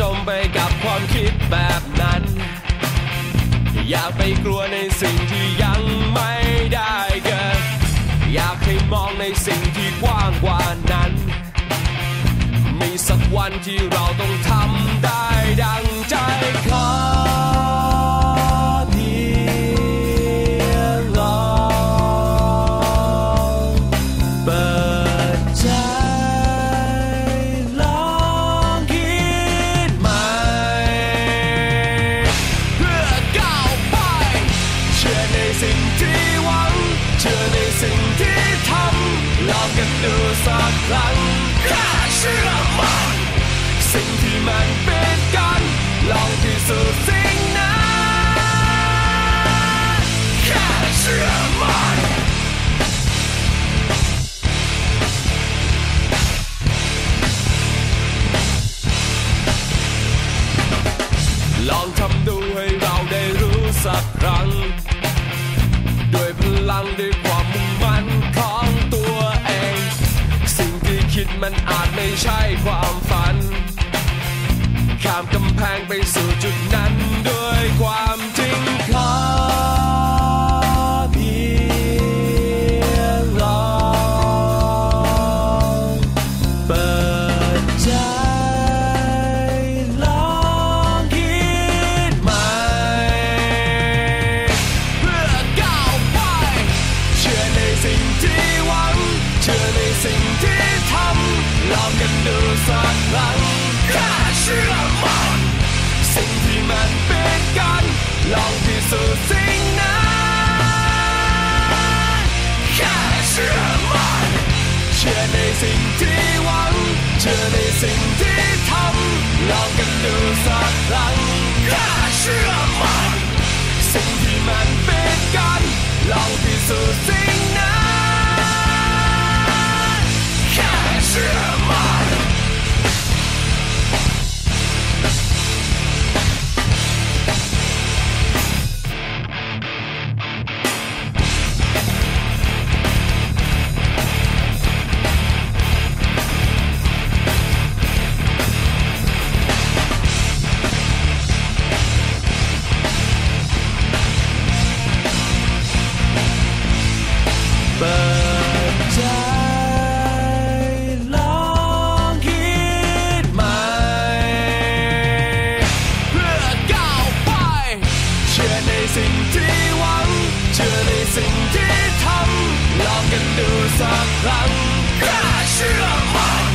จมไปกับความคิดแบบนั้น อย่าไปกลัวในสิ่งที่ยังไม่ได้เกิด อยากให้มองในสิ่งที่กว้างกว่านั้น มีสักวันที่เราต้องทำ ลองกันดูสักครั้งแค่เชื่อมันสิ่งที่มันเป็นกันลองพิสูจน์สิ่งนั้นแค่เชื่อมันลองทำดูให้เราได้รู้สักครั้ง ด้วยพลังด้วยความ มันอาจไม่ใช่ความฝัน ข้ามกำแพง ลองกันดูสักครั้งแค่เชื่อมันสิ่งที่มันเป็นกันลองพิสูจน์สิ่งนั้นแค่เชื่อมันเชื่อในสิ่งที่หวังเชื่อในสิ่งที่ กันดูสักครั้งแค่เชื่อมัน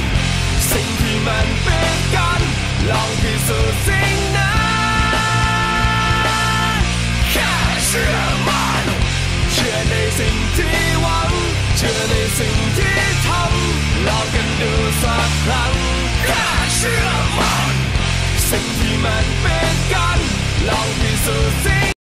สิ่งที่มันเป็นกัน ลองพิสูจน์สิ่งนั้นแค่เชื่อมันเชื่อในสิ่งที่หวัง เชื่อในสิ่งที่ทำลองกันดูสักครั้งแค่เชื่อมันสิ่งที่มันเป็นกัน ลองพิสูจน์